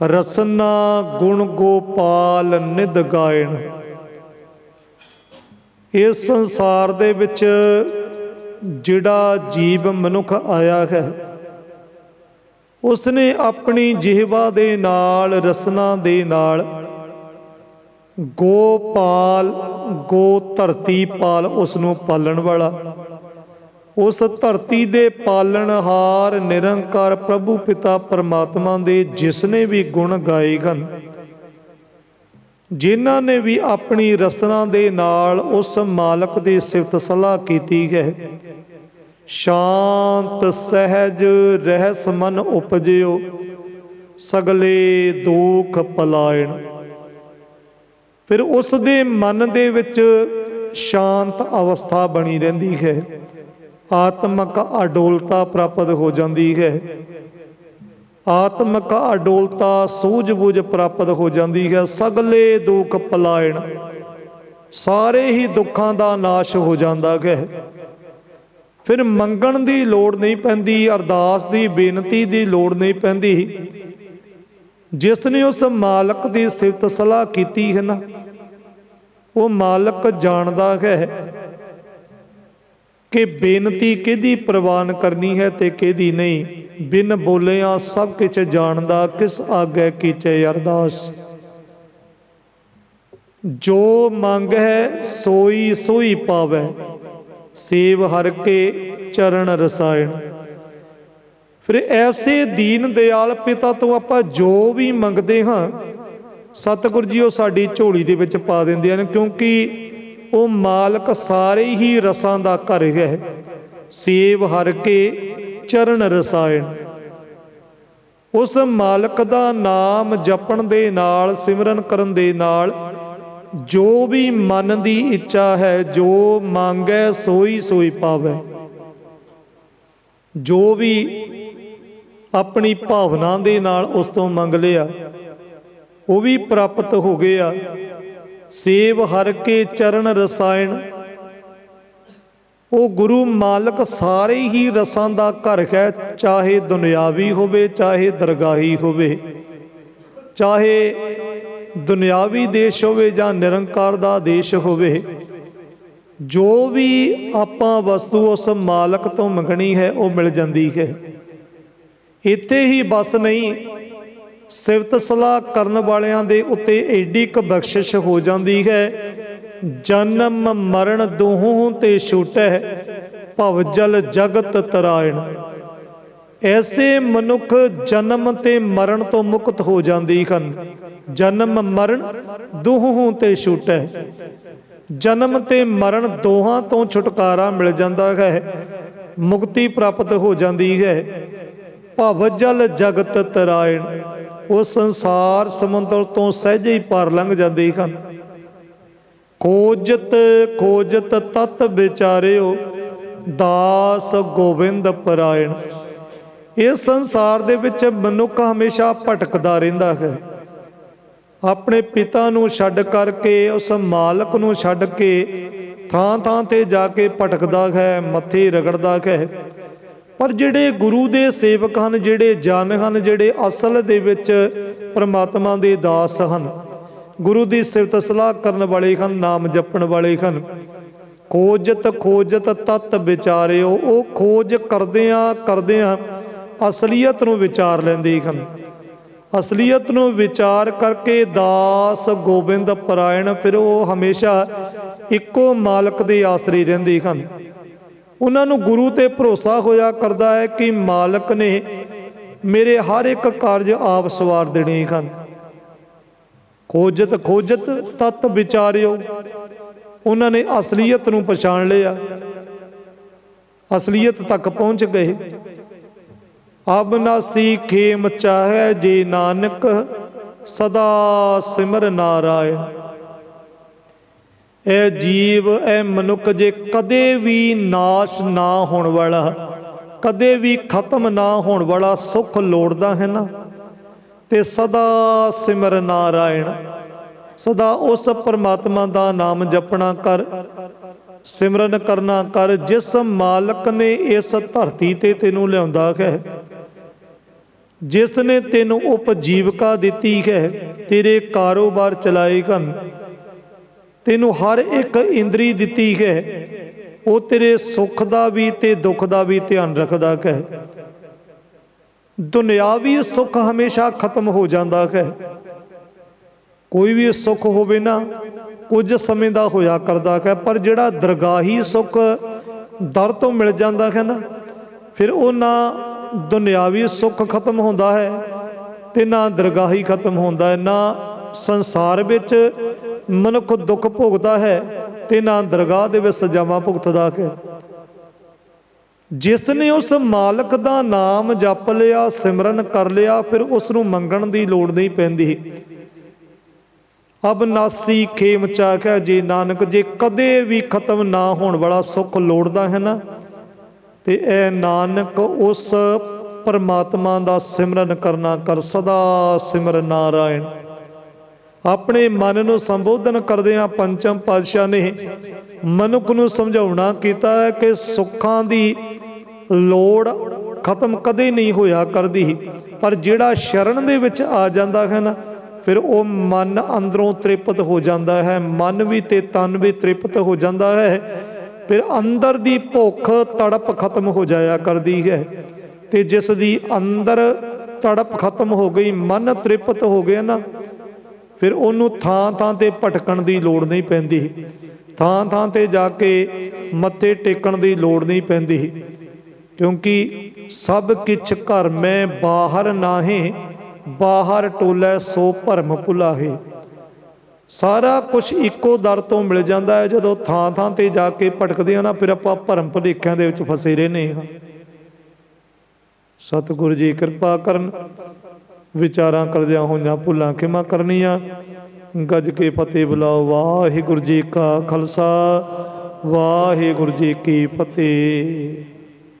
ਰਸਨਾ ਗੁਣ ਗੋਪਾਲ ਨਿਧ ਗਾਇਣ। ਇਸ ਸੰਸਾਰ ਦੇ ਵਿੱਚ ਜਿਹੜਾ ਜੀਵ ਮਨੁੱਖ ਆਇਆ ਹੈ, ਉਸਨੇ ਆਪਣੀ ਜਿਹਵਾ ਦੇ ਨਾਲ, ਰਸਨਾ ਦੇ ਨਾਲ ਗੋਪਾਲ ਗੋ ਧਰਤੀ ਪਾਲ ਉਸ ਨੂੰ ਪਾਲਣ ਵਾਲਾ। ਉਸ ਧਰਤੀ ਦੇ ਪਾਲਣਹਾਰ ਨਿਰੰਕਾਰ ਪ੍ਰਭੂ ਪਿਤਾ ਪਰਮਾਤਮਾ ਦੇ ਜਿਸ ਨੇ ਵੀ ਗੁਣ ਗਾਏ ਗਨ ਜਿਨ੍ਹਾਂ ਨੇ ਵੀ ਆਪਣੀ ਰਸਨਾ ਦੇ ਨਾਲ ਉਸ ਮਾਲਕ ਦੀ ਸਿਫਤ ਸਲਾਹ ਕੀਤੀ ਹੈ, ਸ਼ਾਂਤ ਸਹਿਜ ਰਹਿਸ ਮਨ ਉਪਜਿਓ, ਸਗਲੇ ਦੁਖ ਪਲਾਇਣ। ਫਿਰ ਉਸ ਦੇ ਮਨ ਦੇ ਵਿੱਚ ਸ਼ਾਂਤ ਅਵਸਥਾ ਬਣੀ ਰਹਿੰਦੀ ਹੈ। ਆਤਮਕ ਅਡੋਲਤਾ ਪ੍ਰਾਪਤ ਹੋ ਜਾਂਦੀ ਹੈ। ਆਤਮਕ ਅਡੋਲਤਾ ਸੂਝ-ਬੂਝ ਪ੍ਰਾਪਤ ਹੋ ਜਾਂਦੀ ਹੈ। ਸਗਲੇ ਦੁੱਖ ਪਲਾਇਣ, ਸਾਰੇ ਹੀ ਦੁੱਖਾਂ ਦਾ ਨਾਸ਼ ਹੋ ਜਾਂਦਾ ਹੈ। ਫਿਰ ਮੰਗਣ ਦੀ ਲੋੜ ਨਹੀਂ ਪੈਂਦੀ, ਅਰਦਾਸ ਦੀ ਬੇਨਤੀ ਦੀ ਲੋੜ ਨਹੀਂ ਪੈਂਦੀ। ਜਿਸ ਨੇ ਉਸ ਮਾਲਕ ਦੀ ਸਿਫਤ ਸਲਾਹ ਕੀਤੀ ਹੈ ਨਾ, ਉਹ ਮਾਲਕ ਜਾਣਦਾ ਹੈ। ਕਿ ਬੇਨਤੀ ਕਿਹਦੀ ਪ੍ਰਵਾਨ ਕਰਨੀ ਹੈ ਤੇ ਕਿਹਦੀ ਨਹੀਂ? ਬਿਨ ਬੋਲਿਆ ਸਭ ਕੁਝ ਜਾਣਦਾ, ਕਿਸ ਆਗੇ ਕੀਚੇ ਅਰਦਾਸ? ਜੋ ਮੰਗ ਹੈ, ਸੋਈ ਸੋਈ ਪਾਵੇ। ਸੇਵ ਹਰ ਕੇ ਚਰਨ ਰਸਾਇਣ। ਫਿਰ ਐਸੇ ਦੀਨ ਦਿਆਲ ਪਿਤਾ ਤੋਂ ਆਪਾਂ ਜੋ ਵੀ ਮੰਗਦੇ ਹਾਂ, ਸਤਿਗੁਰ ਜੀ ਉਹ ਸਾਡੀ ਝੋਲੀ ਦੇ ਵਿੱਚ ਪਾ ਦਿੰਦੇ ਹਨ, ਕਿਉਂਕਿ ਉਹ ਮਾਲਕ ਸਾਰੇ ਹੀ ਰਸਾਂ ਦਾ ਘਰ ਹੈ। ਸੇਵ ਹਰ ਕੇ ਚਰਨ ਰਸਾਇਣ। ਉਸ ਮਾਲਕ ਦਾ ਨਾਮ ਜਪਣ ਦੇ ਨਾਲ, ਸਿਮਰਨ ਕਰਨ ਦੇ ਨਾਲ ਜੋ ਵੀ ਮਨ ਦੀ ਇੱਛਾ ਹੈ, ਜੋ ਮੰਗੈ ਸੋਈ ਸੋਈ ਪਾਵੇ। ਜੋ ਵੀ ਆਪਣੀ ਭਾਵਨਾ ਦੇ ਨਾਲ ਉਸ ਤੋਂ ਮੰਗ ਲਿਆ, ਉਹ ਵੀ ਪ੍ਰਾਪਤ ਹੋ ਗਿਆ। ਸੇਵ ਹਰ ਕੇ ਚਰਨ ਰਸਾਇਣ। ਉਹ ਗੁਰੂ ਮਾਲਕ ਸਾਰੇ ਹੀ ਰਸਾਂ ਦਾ ਘਰ ਹੈ, ਚਾਹੇ ਦੁਨਿਆਵੀ ਹੋਵੇ, ਚਾਹੇ ਦਰਗਾਹੀ ਹੋਵੇ। ਚਾਹੇ ਦੁਨਿਆਵੀ ਦੇਸ਼ ਹੋਵੇ ਜਾਂ ਨਿਰੰਕਾਰ ਦਾ ਦੇਸ਼ ਹੋਵੇ। ਜੋ ਵੀ ਆਪਾਂ ਵਸਤੂ ਉਸ ਮਾਲਕ ਤੋਂ ਮੰਗਣੀ ਹੈ, ਉਹ ਮਿਲ ਜਾਂਦੀ ਹੈ। ਇੱਥੇ ਹੀ ਬਸ ਨਹੀਂ ਸਿਫਤ ਸਲਾਹ ਕਰਨ ਵਾਲਿਆਂ ਦੇ ਉੱਤੇ ਐਡੀ ਇੱਕ ਬਖਸ਼ਿਸ਼ ਹੋ ਜਾਂਦੀ ਹੈ। ਜਨਮ ਮਰਨ ਦੋਹੋਂ ਤੇ ਛੁਟੈ, ਭਵ ਜਲ ਜਗਤ ਤਰਾਇਣ। ਐਸੇ ਮਨੁੱਖ ਜਨਮ ਤੇ ਮਰਨ ਤੋਂ ਮੁਕਤ ਹੋ ਜਾਂਦੀ ਹਨ। ਜਨਮ ਮਰਨ ਦੋਹੋਂ ਤੇ ਛੁਟੈ। ਜਨਮ ਤੇ ਮਰਨ ਦੋਹਾਂ ਤੋਂ ਛੁਟਕਾਰਾ ਮਿਲ ਜਾਂਦਾ ਹੈ। ਮੁਕਤੀ ਪ੍ਰਾਪਤ ਹੋ ਜਾਂਦੀ ਹੈ। ਭਵ ਜਲ ਜਗਤ ਤਰਾਇਣ। ਉਹ ਸੰਸਾਰ ਸਮੁੰਦਰ ਤੋਂ ਸਹਿਜੇ ਹੀ ਪਾਰ ਲੰਘ ਜਾਂਦੇ ਹਨ। ਖੋਜਤ ਖੋਜਤ ਤਤ ਵਿਚਾਰਿਓ, ਦਾਸ ਗੋਬਿੰਦ ਪਰਾਇਣ। ਇਸ ਸੰਸਾਰ ਦੇ ਵਿੱਚ ਮਨੁੱਖ ਹਮੇਸ਼ਾ ਭਟਕਦਾ ਰਹਿੰਦਾ ਹੈ। ਆਪਣੇ ਪਿਤਾ ਨੂੰ ਛੱਡ ਕਰਕੇ, ਉਸ ਮਾਲਕ ਨੂੰ ਛੱਡ ਕੇ ਥਾਂ ਥਾਂ ਤੇ ਜਾ ਕੇ ਭਟਕਦਾ ਹੈ, ਮੱਥੇ ਰਗੜਦਾ ਹੈ। ਪਰ ਜਿਹੜੇ ਗੁਰੂ ਦੇ ਸੇਵਕ ਹਨ, ਜਿਹੜੇ ਜਨ ਹਨ, ਜਿਹੜੇ ਅਸਲ ਦੇ ਵਿੱਚ ਪਰਮਾਤਮਾ ਦੇ ਦਾਸ ਹਨ, ਗੁਰੂ ਦੀ ਸਿਫਤ ਸਲਾਹ ਕਰਨ ਵਾਲੇ ਹਨ, ਨਾਮ ਜਪਣ ਵਾਲੇ ਹਨ। ਖੋਜਤ ਖੋਜਤ ਤਤ ਵਿਚਾਰਿਓ, ਉਹ ਖੋਜ ਕਰਦਿਆਂ ਕਰਦਿਆਂ ਅਸਲੀਅਤ ਨੂੰ ਵਿਚਾਰ ਲੈਂਦੇ ਹਨ। ਅਸਲੀਅਤ ਨੂੰ ਵਿਚਾਰ ਕਰਕੇ ਦਾਸ ਗੋਬਿੰਦ ਪਰਾਇਣ, ਫਿਰ ਉਹ ਹਮੇਸ਼ਾ ਇੱਕੋ ਮਾਲਕ ਦੇ ਆਸਰੇ ਰਹਿੰਦੇ ਹਨ। ਉਹਨਾਂ ਨੂੰ ਗੁਰੂ ਤੇ ਭਰੋਸਾ ਹੋਇਆ ਕਰਦਾ ਹੈ ਕਿ ਮਾਲਕ ਨੇ ਮੇਰੇ ਹਰ ਇੱਕ ਕਾਰਜ ਆਪ ਸਵਾਰ ਦੇਣੇ ਹਨ। ਖੋਜਤ ਖੋਜਤ ਤਤ ਵਿਚਾਰਿਓ, ਉਹਨਾਂ ਨੇ ਅਸਲੀਅਤ ਨੂੰ ਪਛਾਣ ਲਿਆ। ਅਸਲੀਅਤ ਤੱਕ ਪਹੁੰਚ ਗਏ। ਅਬ ਅਬਨਾਸੀ ਖੇਮ ਚਾਹੈ ਜੇ ਨਾਨਕ, ਸਦਾ ਸਿਮਰ ਨਾਰਾਇਣ ਇਹ ਜੀਵ ਇਹ ਮਨੁੱਖ ਜੇ ਕਦੇ ਵੀ ਨਾਸ਼ ਨਾ ਹੋਣ ਵਾਲਾ, ਕਦੇ ਵੀ ਖਤਮ ਨਾ ਹੋਣ ਵਾਲਾ ਸੁਖ ਲੋੜਦਾ ਹੈ ਨਾ? ਤੇ ਸਦਾ ਸਿਮਰ ਨਾਰਾਇਣ, ਸਦਾ ਉਸ ਪਰਮਾਤਮਾ ਦਾ ਨਾਮ ਜਪਣਾ ਕਰ, ਸਿਮਰਨ ਕਰਨਾ ਕਰ, ਜਿਸ ਮਾਲਕ ਨੇ ਇਸ ਧਰਤੀ ਤੇ ਤੈਨੂੰ ਲਿਆਉਂਦਾ ਹੈ, ਜਿਸ ਨੇ ਤੈਨੂੰ ਉਪਜੀਵਕਾ ਦਿੱਤੀ ਹੈ, ਤੇਰੇ ਕਾਰੋਬਾਰ ਚਲਾਏ ਕਰਨ ਤੈਨੂੰ ਹਰ ਇੱਕ ਇੰਦਰੀ ਦਿੱਤੀ ਹੈ ਉਹ ਤੇਰੇ ਸੁੱਖ ਦਾ ਵੀ ਤੇ ਦੁੱਖ ਦਾ ਵੀ ਧਿਆਨ ਰੱਖਦਾ ਹੈ ਦੁਨਿਆਵੀ ਸੁੱਖ ਹਮੇਸ਼ਾ ਖਤਮ ਹੋ ਜਾਂਦਾ ਹੈ ਕੋਈ ਵੀ ਸੁੱਖ ਹੋਵੇ ਨਾ, ਕੁਝ ਸਮੇਂ ਦਾ ਹੋਇਆ ਕਰਦਾ ਹੈ ਪਰ ਜਿਹੜਾ ਦਰਗਾਹੀ ਸੁੱਖ ਦਰ ਤੋਂ ਮਿਲ ਜਾਂਦਾ ਹੈ ਨਾ, ਫਿਰ ਉਹ ਨਾ ਦੁਨਿਆਵੀ ਸੁੱਖ ਖਤਮ ਹੁੰਦਾ ਹੈ ਤੇ ਨਾ ਦਰਗਾਹੀ ਖਤਮ ਹੁੰਦਾ ਹੈ, ਨਾ ਸੰਸਾਰ ਵਿੱਚ ਮਨੁੱਖ ਦੁੱਖ ਭੋਗਦਾ ਹੈ ਤੇ ਨਾ ਦਰਗਾਹ ਦੇ ਵਿੱਚ ਸਜ਼ਾਵਾਂ ਭੁਗਤਦਾ ਹੈ। ਜਿਸ ਨੇ ਉਸ ਮਾਲਕ ਦਾ ਨਾਮ ਜਪ ਲਿਆ, ਸਿਮਰਨ ਕਰ ਲਿਆ, ਫਿਰ ਉਸ ਨੂੰ ਮੰਗਣ ਦੀ ਲੋੜ ਨਹੀਂ ਪੈਂਦੀ। ਅਬਨਾਸੀ ਖੇਮ ਚਾਖੈ ਜੇ ਨਾਨਕ, ਜੇ ਕਦੇ ਵੀ ਖਤਮ ਨਾ ਹੋਣ ਵਾਲਾ ਸੁੱਖ ਲੋੜਦਾ ਹੈ ਨਾ, ਤੇ ਇਹ ਨਾਨਕ ਉਸ ਪਰਮਾਤਮਾ ਦਾ ਸਿਮਰਨ ਕਰਨਾ ਕਰ, ਸਦਾ ਸਿਮਰ ਨਾਰਾਇਣ। ਆਪਣੇ ਮਨ ਨੂੰ ਸੰਬੋਧਨ ਕਰਦਿਆਂ ਪੰਚਮ ਪਾਤਸ਼ਾਹ ਨੇ ਮਨੁੱਖ ਨੂੰ ਸਮਝਾਉਣਾ ਕੀਤਾ ਹੈ ਕਿ ਸੁੱਖਾਂ ਦੀ ਲੋੜ ਖਤਮ ਕਦੇ ਨਹੀਂ ਹੋਇਆ ਕਰਦੀ। ਪਰ ਜਿਹੜਾ ਸ਼ਰਨ ਦੇ ਵਿੱਚ ਆ ਜਾਂਦਾ ਹੈ ਨਾ, ਫਿਰ ਉਹ ਮਨ ਅੰਦਰੋਂ ਤ੍ਰਿਪਤ ਹੋ ਜਾਂਦਾ ਹੈ, ਮਨ ਵੀ ਤੇ ਤਨ ਵੀ ਤ੍ਰਿਪਤ ਹੋ ਜਾਂਦਾ ਹੈ। ਫਿਰ ਅੰਦਰ ਦੀ ਭੁੱਖ, ਤੜਪ ਖਤਮ ਹੋ ਜਾਇਆ ਕਰਦੀ ਹੈ ਤੇ ਜਿਸ ਦੀ ਅੰਦਰ ਤੜਪ ਖਤਮ ਹੋ ਗਈ, ਮਨ ਤ੍ਰਿਪਤ ਹੋ ਗਿਆ ਨਾ ਫਿਰ ਉਹਨੂੰ ਥਾਂ ਥਾਂ ਤੇ ਭਟਕਣ ਦੀ ਲੋੜ ਨਹੀਂ ਪੈਂਦੀ। ਥਾਂ ਥਾਂ ਤੇ ਜਾ ਕੇ ਮੱਥੇ ਟੇਕਣ ਦੀ ਲੋੜ ਨਹੀਂ ਪੈਂਦੀ। ਕਿਉਂਕਿ ਸਭ ਕਿਛ ਘਰ ਮੈਂ ਬਾਹਰ ਨਾਹੇ, ਬਾਹਰ ਟੋਲੇ ਸੋ ਭਰਮ ਭੁਲਾਹੇ। ਸਾਰਾ ਕੁਝ ਇੱਕੋ ਦਰ ਤੋਂ ਮਿਲ ਜਾਂਦਾ ਹੈ। ਜਦੋਂ ਥਾਂ ਥਾਂ ਤੇ ਜਾ ਕੇ ਭਟਕਦੇ ਆ ਨਾ, ਫਿਰ ਆਪਾਂ ਭਰਮ ਭੁਲੇਖਿਆਂ ਦੇ ਵਿੱਚ ਫਸੇ ਰਹਿੰਦੇ ਹਾਂ। ਸਤਿਗੁਰੂ ਜੀ, ਕਿਰਪਾ ਕਰਨ ਵਿਚਾਰਾਂ ਕਰਦਿਆਂ ਹੋਈਆਂ ਭੁੱਲਾਂ ਖਿਮਾ ਕਰਨੀਆਂ। ਗੱਜ ਕੇ ਫਤਿਹ ਬੁਲਾਓ, ਵਾਹਿਗੁਰੂ ਜੀ ਕਾ ਖਾਲਸਾ, ਵਾਹਿਗੁਰੂ ਜੀ ਕੀ ਫਤਿਹ।